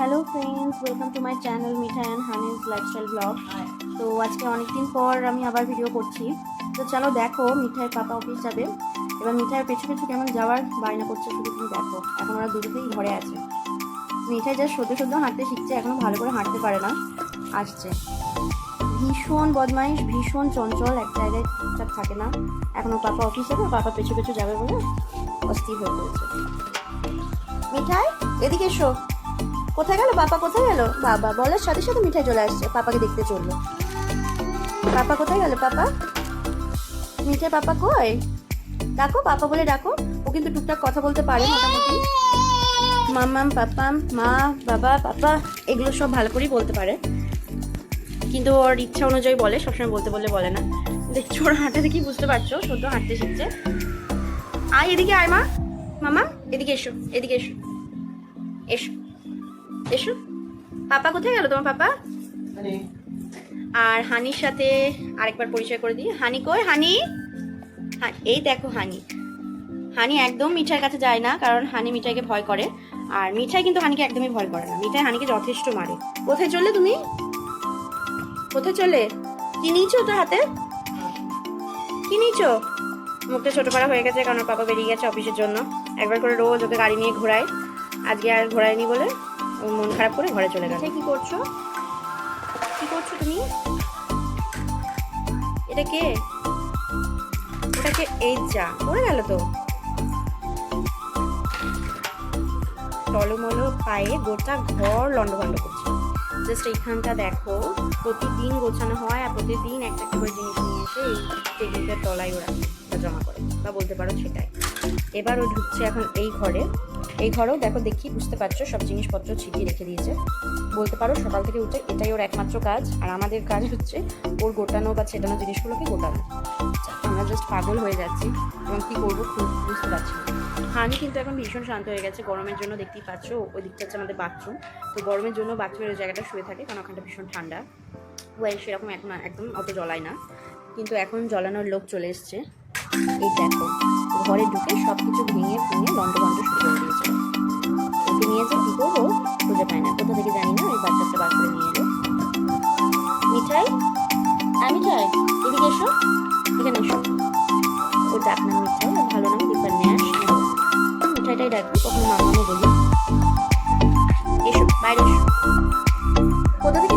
Hello friends welcome to my channel Mitha and honey's lifestyle blog তো আজকে অনেকদিন পর আমি আবার ভিডিও করছি। তো চলো দেখো মিঠাইয়ের পাপা অফিস যাবে। এবার মিঠাইয়ের পেছু পেছু কেমন যাওয়ার বায়না করছে, শুধু তুমি দেখো। এখন ওরা দুটোতেই ঘরে আছে। মিঠাই যা সদ্য সদ্য হাঁটতে শিখছে এখনও ভালো করে হাঁটতে পারে না। আসছে। ভীষণ বদমাইশ, ভীষণ চঞ্চল, এক জায়গায় ঠিকঠাক থাকে না। এখনও পাপা অফিস যাবে, পাপা পেছু পেছু যাবে বলে অস্থির হয়ে পড়েছে। মিঠাই, এদিকে এসো। কোথায় গেল? পাপা কোথায় গেল? বাবা বলার সাথে সাথে মিঠাই চলে আসছে। পাপাকে দেখতে চলল। পাপা কোথায় গেল পাপা? মিঠাই পাপা কই? ডাকো, পাপা বলে ডাকো। ও কিন্তু টুকটাক কথা বলতে পারে মোটামুটি। মাম্মাম পাপাম মা, বাবা, পাপা, এগুলো সব ভালো করেই বলতে পারে। কিন্তু ওর ইচ্ছা অনুযায়ী বলে, সবসময় বলতে বললে বলে না। দেখছ ওর হাঁটা দেখি বুঝতে পারছ সদ্য হাঁটতে শিখছে। আয় এদিকে আয় মা। মামা, এদিকে এসো এদিকে এসো। এসো। এসো। পাপা কোথায় গেল তোমার পাপা? আর হানির সাথে আরেকবার পরিচয় করে দিই। হানি কই? হানি? এই দেখো হানি। হানি একদম মিঠাইয়ের কাছে যায় না কারণ হানি মিঠাইকে ভয় করে। আর মিঠাই কিন্তু হানিকে একদমই ভয় করে না। মিঠাই হানিকে যথেষ্ট মারে। কোথায় চললে তুমি? কোথায় চলে? কি নিয়েছো তোর হাতে? কি নিয়েছো? মুখটা ছোট করা হয়ে গেছে কারণ পাপা বেরিয়ে গেছে অফিসের জন্য। একবার করে রোজ ওকে গাড়ি নিয়ে ঘোরায়। আজকে আর ঘোরায়নি বলে। ও মন খারাপ করে ঘরে চলে গেছে কি করছ? কি করছ তুমি? এটা কে? এটা কে? এই যা পড়ে গেল তো। টলমলো পায়ে গোটা ঘর লন্ডভন্ড করছে। জাস্ট এইখানটা দেখো। প্রতিদিন গোছানো হয় আর প্রতিদিন একটা করে জিনিস নিয়ে এসে এই টেবিলটার তলায় ওরা জমা করে বা বলতে পারো সেটাই এবার ও ঢুকছে এখন এই ঘরে। এই ঘরেও দেখো, দেখি, বুঝতে পারছ, সব জিনিসপত্র ছিটিয়ে রেখে দিয়েছে। বলতে পারো সকাল থেকে উঠে এটাই ওর একমাত্র কাজ। আর আমাদের কাজ হচ্ছে ওর গোটানো বা ছেটানো জিনিসগুলোকে গোটানো। আমরা জাস্ট পাগল হয়ে যাচ্ছি এবং কী করব বুঝতে পারছি হানি কিন্তু এখন ভীষণ শান্ত হয়ে গেছে, গরমের জন্য দেখতেই পাচ্ছ ওই দিকটা হচ্ছে আমাদের বাথরুম তো গরমের জন্য বাথরুমের ওই জায়গাটা শুয়ে থাকে, কারণ ওখানটা ভীষণ ঠান্ডা। ওয়েল সেরকম এখন একদম অত জ্বলায় না। কিন্তু এখন জ্বলানোর লোক চলে এসছে। এই দেখো, ঘরে ঢুকে সব কিছু ভেঙে ভেঙে লন্ডভন্ড শুরু করে দিয়েছে। ওকে নিয়ে যে কী করব, খুঁজে পায় না। কোথা থেকে জানি না, ওই বাচ্চাটা করে নিয়ে এলো। মিঠাই? হ্যাঁ মিঠাই, এদিকে এসো। এখানে এসো। ও ডাক নাম মিঠাই, আর ভালো নাম দীপার ন্যাস। মিঠাইটাই ডাকবো কখনো মামামও বলি এসো, বাইরে এসো। কোথা থেকে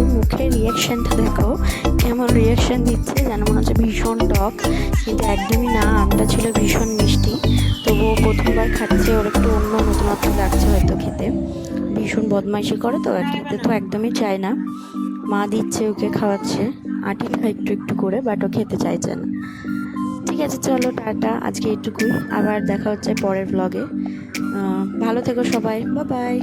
ওর মুখের রিয়াকশনটা দেখো, কেমন রিয়াকশন দিচ্ছে, যেন মনে হচ্ছে ভীষণ টক। কিন্তু একদমই না আমটা ছিল ভীষণ মিষ্টি। তবুও প্রথমবার খাচ্ছে, ওর একটু অন্য নতুনত্ব লাগছে হয়তো খেতে। ভীষণ বদমাইশি করে তো খেতে তো একদমই চায় না। মা দিচ্ছে ওকে খাওয়াচ্ছে, আটি খায় একটু একটু করে বাট ও খেতে চাইছে না। ঠিক আছে, চলো, টাটা, আজকে এটুকুই। আবার দেখা হচ্ছে পরের ব্লগে ভালো থেকো সবাই বা বাই